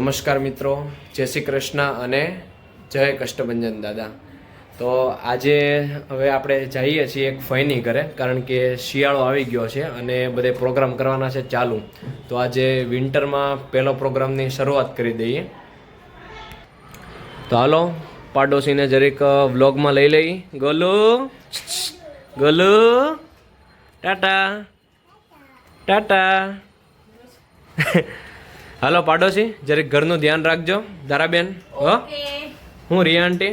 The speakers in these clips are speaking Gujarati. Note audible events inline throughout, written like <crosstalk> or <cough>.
નમસ્કાર મિત્રો, જય શ્રી કૃષ્ણ અને જય કષ્ટભંજન દાદા. તો આજે હવે આપણે જઈએ છીએ એક ફઈની ઘરે, કારણ કે શિયાળો આવી ગયો છે અને બધે પ્રોગ્રામ કરવાના છે ચાલુ. તો આજે વિન્ટરમાં પહેલો પ્રોગ્રામની શરૂઆત કરી દઈએ. તો હાલો, પાડોશીને જરીક વ્લોગમાં લઈ લઈ. ગોલુ ગોલુ, ટાટા ટાટા. હાલો પાડોશી જરીક ઘરનું ધ્યાન રાખજો. દારાબેન હો? હું રિયા આંટી.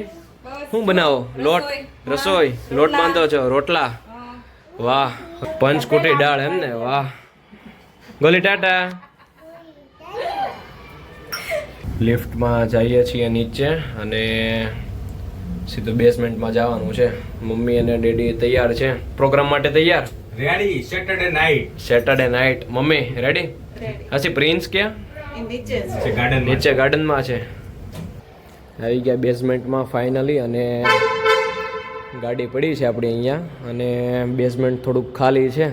હું બનાવો? લોટ રસોઈ. લોટ બાંધો છો રોટલા? વાહ પંચકુટી દાળ એમ ને? વાહ. ગોલી ટાટા. લિફ્ટમાં જઈએ છીએ નીચે અને સીધું બેસમેન્ટમાં જવાનું છે. મમ્મી અને ડેડી તૈયાર છે. પ્રોગ્રામ માટે તૈયાર? Ready Saturday night Saturday night mummy ready હસી પ્રિન્સ ક્યાં? નીચે ગાર્ડનમાં છે આવી ગયા બેઝમેન્ટમાં ફાઇનલી અને ગાડી પડી છે આપણી અહીંયા અને બેઝમેન્ટ થોડુંક ખાલી છે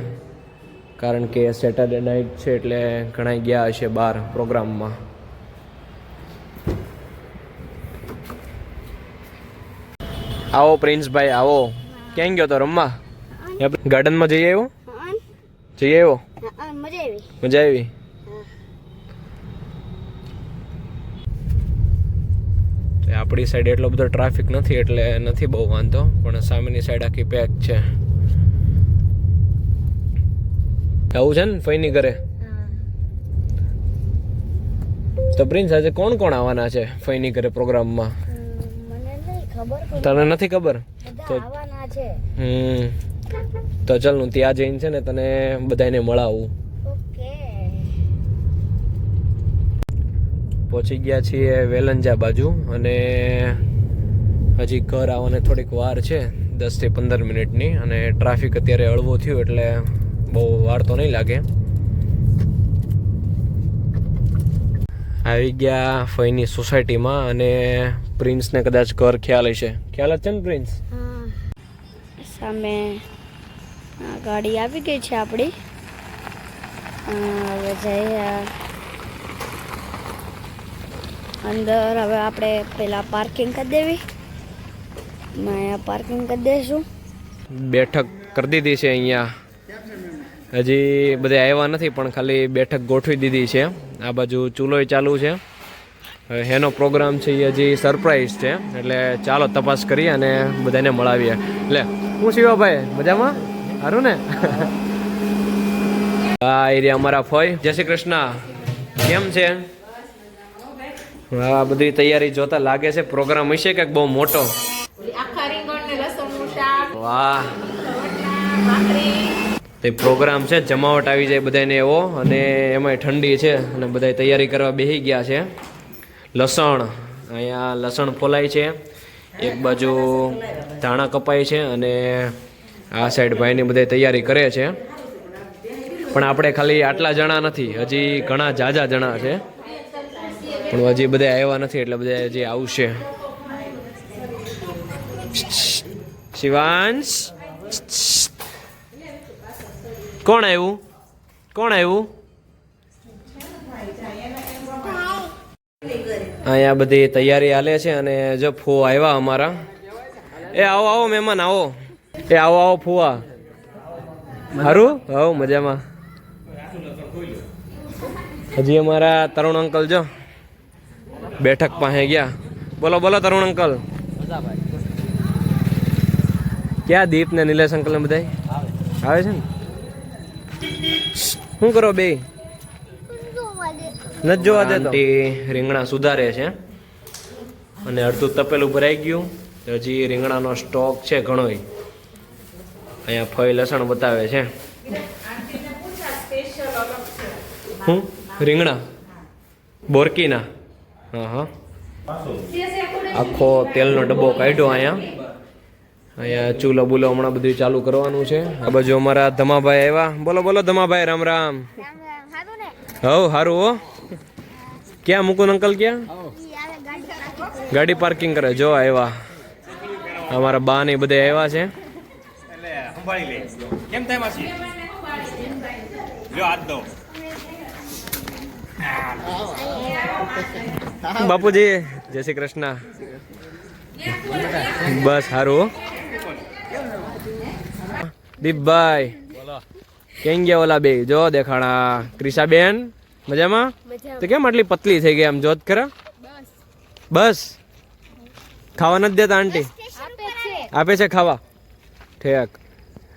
કારણ કે સેટરડે નાઇટ છે એટલે ઘણા ગયા હશે બહાર પ્રોગ્રામમાં. આવો પ્રિન્સભાઈ આવો. ક્યાં ગયો તો રમવા? ગાર્ડનમાં જઈ આવ્યો? જઈ આવ્યો? મજા આવી. મજા આવી? આપણી સાઈડ એટલો બધો ટ્રાફિક નથી એટલે નથી બહુ વાંધો પણ સામેની સાઈડ આખી પેક છે. આવું છે ને ફઈની ઘરે? તો પ્રિન્સ આજે કોણ કોણ આવવાના છે ફઈની ઘરે પ્રોગ્રામમાં? તને નથી ખબર? તો હમ. તો ચાલ હું ત્યાં જઈને છે ને તને બધાને મળાવું. પહોંચી ગયા છીએ વેલંજા બાજુ અને હજી ઘર આવવાને થોડીક વાર છે દસથી પંદર મિનિટની અને ટ્રાફિક અત્યારે હળવો થયું એટલે બહુ વાર તો નહીં લાગે. આવી ગયા ફઈની સોસાયટીમાં અને પ્રિન્સને કદાચ ઘર ખ્યાલ હશે. ખ્યાલ જ છે ને પ્રિન્સ? સામે ગાડી આવી ગઈ છે આપણી. હવે જઈએ અંદર હવે આપણે પેલા પાર્કિંગ કરી દેવી. અહીંયા પાર્કિંગ કરી દઈશું બેઠક કરી દીધી છે અહીંયા. હજી બધા આવ્યા નથી, પણ ખાલી બેઠક ગોઠવી દીધી છે. આ બાજુ ચૂલોય ચાલુ છે. હવે એનો પ્રોગ્રામ છે એ હજી સરપ્રાઈઝ છે. એટલે ચાલો તપાસ કરીએ અને બધાને મળાવીએ. એટલે હું શિવાભાઈ, મજામાં? સારું ને? <laughs> આ એરિયા અમારા ફોય. જય શ્રી કૃષ્ણ. કેમ છે? હા બધી તૈયારી જોતા લાગે છે. પ્રોગ્રામ હશે કે બહુ મોટો. વાહ. તે પ્રોગ્રામ છે જમાવટ આવી જાય બધાને એવો. અને એમાંય ઠંડી છે અને બધા તૈયારી કરવા બેસી ગયા છે. લસણ. અહીંયા લસણ ફોલાય છે. એક બાજુ ધાણા કપાય છે અને આ સાઈડ ભાઈની બધા તૈયારી કરે છે. પણ આપણે ખાલી આટલા જણા નથી હજી ઘણા જાજા જણા છે. પણ હજી બધા આવ્યા નથી એટલે બધા હજી આવશે. શિવાંશ. કોણ આવ્યું? કોણ આવ્યું? અહીંયા બધી તૈયારી હાલે છે અને જો ફૂ આવ્યા અમારા. એ આવો આવો મહેમાન, આવો. એ આવો આવો ફુવા. સારું આવો મજામાં. હજી અમારા તરુણ અંકલ જો. બેઠક પાસે ગયા. બોલો બોલો તરુણ અંકલ. ક્યાં દીપ ને નિલેશ અંકલ ને બધા આવે છે ને? શું કરો બે નથી જોવા દેતો. રીંગણા સુધારે છે. અને અડધું તપેલું ભરાઈ ગયું. હજી રીંગણાનો સ્ટોક છે ઘણોય. અહીંયા ફઈ લસણ બતાવે છે. હું? રીંગણા? બોરકીના? હા આખો તેલનો ડબ્બો કાઢ્યો અહીંયા. અહીંયા ચૂલો બુલો હમણાં બધું ચાલુ કરવાનું છે. આ બાજુ અમારા ધમાભાઈ આવ્યા. બોલો બોલો, ધમાભાઈ, રામ રામ. હવ સારું હો. ક્યાં મુકુન અંકલ ક્યાં? ગાડી પાર્કિંગ કરે. જો, આવ્યા. અમારા બા ને બધે આવ્યા છે. કેમ થાય બાપુજી જય શ્રી કૃષ્ણ. બસ સારું દીપભાઈ કેમ ગયા ઓલા બે? જો દેખાણા. ક્રિશાબેન મજામાં? તો કેમ આટલી પતલી થઈ ગઈ આમ? જોત ખરા. બસ. ખાવા નથી દેતા આંટી? આપે છે. ખાવા? ઠેક.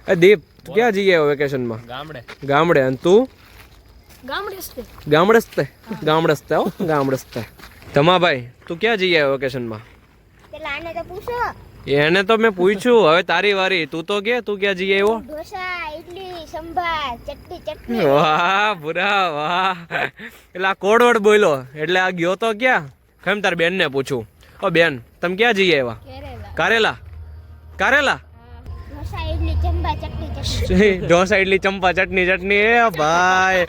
એ દીપ તું ક્યાં જઈએ વેકેશનમાં? ગામડે. ગામડે. અને તું? ગામડે ગામડસ્તે ગામડસ્તે હો ગામડસ્તે તમાભાઈ તું ક્યાં વેકેશનમાં પેલા આને તો પૂછો એને તો મેં પૂછ્યું હવે તારી વારી તું તો કે તું ક્યાં જઈએ આવ્યો ઢોસા ઇડલી સંભાર ચટણી ચટણી વાહ ભૂરા વાહ એટલે આ કોડવડ બોલ્યો એટલે આ ગયો તો ક્યાં કેમ તાર બેન ને પૂછું ઓ બેન તમે ક્યાં જઈએ આવ્યા કારેલા કારેલા ઢોસા ઇડલી ચંપા ચટણી ચટણી એ ભાઈ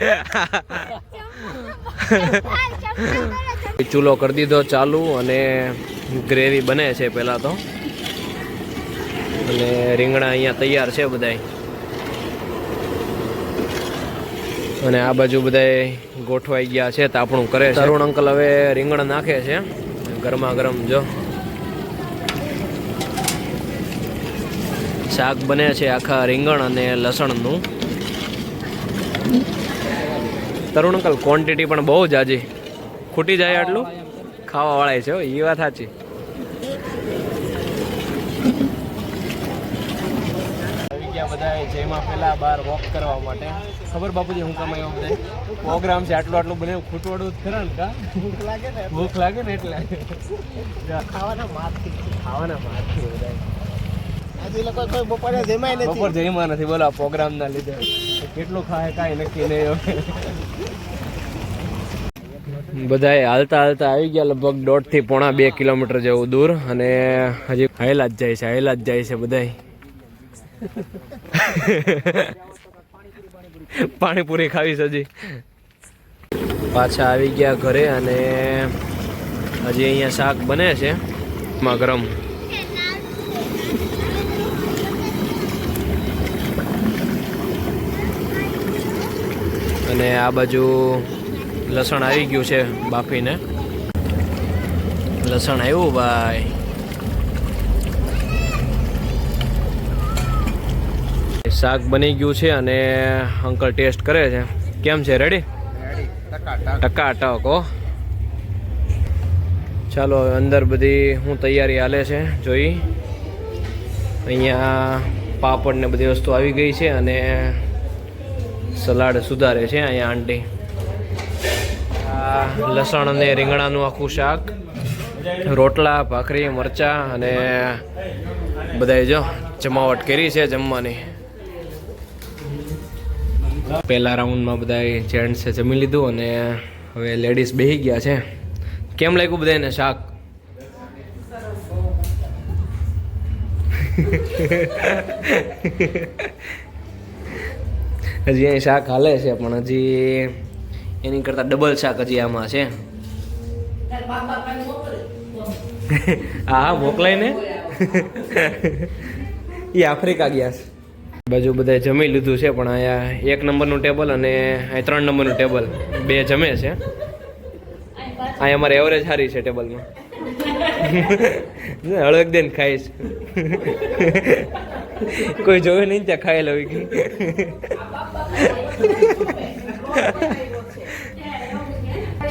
ચૂલો કરી દીધો ચાલુ અને ગ્રેવી બને છે પહેલાં તો. અને રીંગણા અહીંયા તૈયાર છે બધાય. અને આ બાજુ બધાય ગોઠવાઈ ગયા છે તાપણું કરે છે. તરુણ અંકલ હવે રીંગણ નાખે છે. ગરમા ગરમ જો. શાક બને છે આખા રીંગણ અને લસણનું. તરુણ અંકલ ક્વોન્ટિટી પણ બહુ જ જાજી ખૂટી જાય આટલું? ખાવા વાળા છે હો, એ વાત સાચી. ગયા બધા જેમાં પેલા બાર વોક કરવા માટે. ખબર બાપુજી હું કમાયો બધા પ્રોગ્રામ છે આટલું આટલું બને ખૂટવાડું જ ખરા ને કા? ભૂખ લાગે ને ભૂખ લાગે ને એટલે. ખાવાના મારથી. ખાવાના મારથી બધા બપોર જઈમાં નથી. બોલો પ્રોગ્રામ ના લીધે. કેટલું ખાય કાંઈ નક્કી નહીં બધાએ હાલતા હાલતા આવી ગયા, લગભગ દોઢથી પોણા બે કિલોમીટર જેવું દૂર. અને હજી હાયલા જ જાય છે, હાયલા જ જાય છે બધાય. <laughs> પાણીપુરી ખાવી છે હજી. પાછા આવી ગયા ઘરે અને હજી અહીંયા શાક બને છે, માં ગરમ. અને આ બાજુ લસણ આવી ગયું છે બાફીને. લસણ આવ્યું ભાઈ. શાક બની ગયું છે અને અંકલ ટેસ્ટ કરે છે. કેમ છે રેડી ટકા ટકો ચાલો હવે અંદર બધી હું તૈયારી હાલે છે જોઈ. અહીંયા પાપડ ને બધી વસ્તુ આવી ગઈ છે અને સલાડ સુધારે છે અહીંયા આંટી. લસણ અને રીંગણાનું આખું શાક, રોટલા, ભાખરી, મરચા અને બધાએ જો જમાવટ કરી છે જમવાની. પહેલા રાઉન્ડમાં બધાએ જેન્ટ્સે જમી લીધું અને હવે લેડીઝ બેસી ગયા છે. કેમ લાગ્યું બધાને શાક? હજી અહીં શાક હાલે છે, પણ હજી એની કરતાં ડબલ શાક હજી આમાં છે. હા મોકલાય ને. <laughs> એ આફ્રિકા ગયા છે. બાજુ બધા જમી લીધું છે પણ અહીંયા એક નંબરનું ટેબલ અને અહીં ત્રણ નંબરનું ટેબલ બે જમે છે. અહીંયા અમારે એવરેજ સારી છે ટેબલમાં. હળવેક દે ખાઈશ કોઈ જોયું નહીં ત્યાં ખાઈ લઉં કે.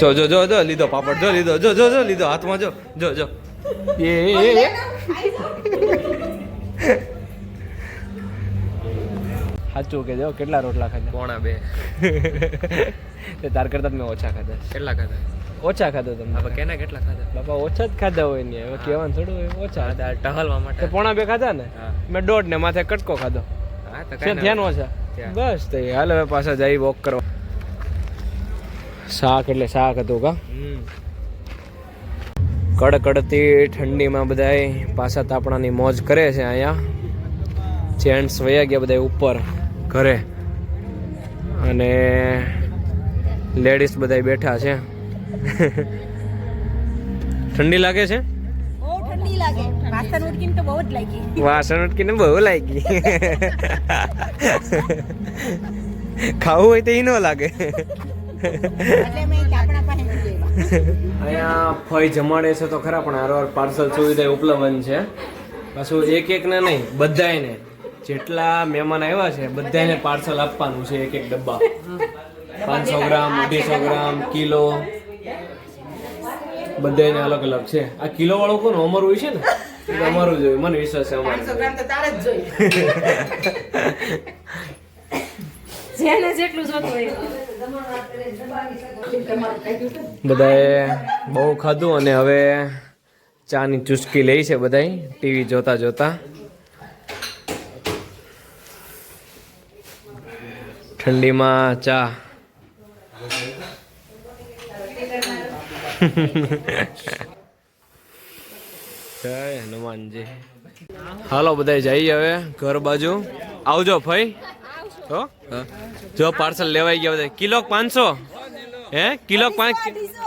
જો જો જો જો લીધો પાપડ જો લીધો જો જો જો લીધો હાથમાં જો જો જો. એ સાચું કે જો કેટલા રોટલા ખાધા? પોણા બે. તે તાર કરતા મેં ઓછા ખાધા. કેટલા ખાધા? ઓછા ખાધો તમે. બાપા કેના કેટલા ખાધા? બાપા ઓછા જ ખાધા હોય ને હવે કહેવાનું થોડું હોય ઓછા. ટહલવા માટે. પોણા બે ખાધા ને? મેં દોઢ ને માથે કટકો ખાધો. છે ધ્યાન ઓછા? બસ તો હાલ હવે પાછા જઈ વોક કરવા. શાક એટલે શાક હતું કા? કડકડતી ઠંડીમાં બધાય પાછા તાપણાની મોજ કરે છે અહીંયા. જેન્ટ્સ વયા ગયા બધા ઉપર ઘરે. અને લેડીઝ બધા બેઠા છે. ઠંડી લાગે છે? વાસણ ઉટકીને તો બહુ જ લાગી. વાસણ ઉટકીને બહુ લાગી. ખાવું હોય તો એ ન લાગે. અહીંયા ફઈ જમાડે છે તો ખરા પણ હારવાર પાર્સલ સુવિધા ઉપલબ્ધ છે. પાછું એક એક ને નહીં બધાયને. જેટલા મહેમાન આવ્યા છે બધાને પાર્સલ આપવાનું છે એક એક ડબ્બા. પાંચસો ગ્રામ અઢીસો ગ્રામ કિલો. બધાને અલગ અલગ છે. આ કિલો વાળું કોણ અમારું હોય છે ને? એ અમારું જ હોય મને વિશ્વાસ છે અમારું. <laughs> જેને જેટલું જોતું હોય. બધાએ બહુ ખાધું અને હવે ચાની ચુસ્કી લઈ છે બધા ટીવી જોતા જોતા. ઠંડીમાં ચા. જય હનુમાનજી. હાલો બધા જઈએ હવે ઘર બાજુ. આવજો ભાઈ. હો જો પાર્સલ લેવાઈ ગયા બધા. કિલો પાંચસો? હે? કિલો પાંચ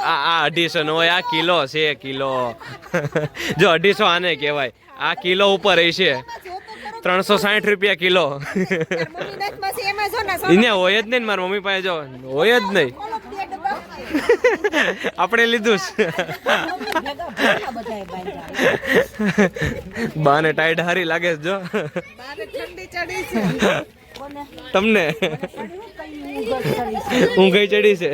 આ આ અઢીસો નો આ કિલો છે કિલો. <laughs> જો અઢીસો આને કહેવાય. આ કિલો ઉપર છે. ત્રણસો સાઠ રૂપિયા કિલો. <laughs> એને હોય જ નહીં મારા મમ્મી પાસે જો. હોય જ નહીં. <laughs> આપણે લીધું બાને ટાઈટ હારી લાગે જો. તમને? ઊંઘઈ ચડી છે.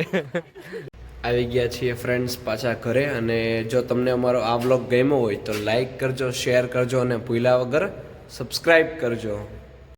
આવી ગયા છીએ ફ્રેન્ડ્સ પાછા ઘરે અને જો તમને અમારો આ વ્લોગ ગમ્યો હોય તો લાઈક કરજો શેર કરજો અને ભૂલ્યા વગર સબસ્ક્રાઈબ કરજો.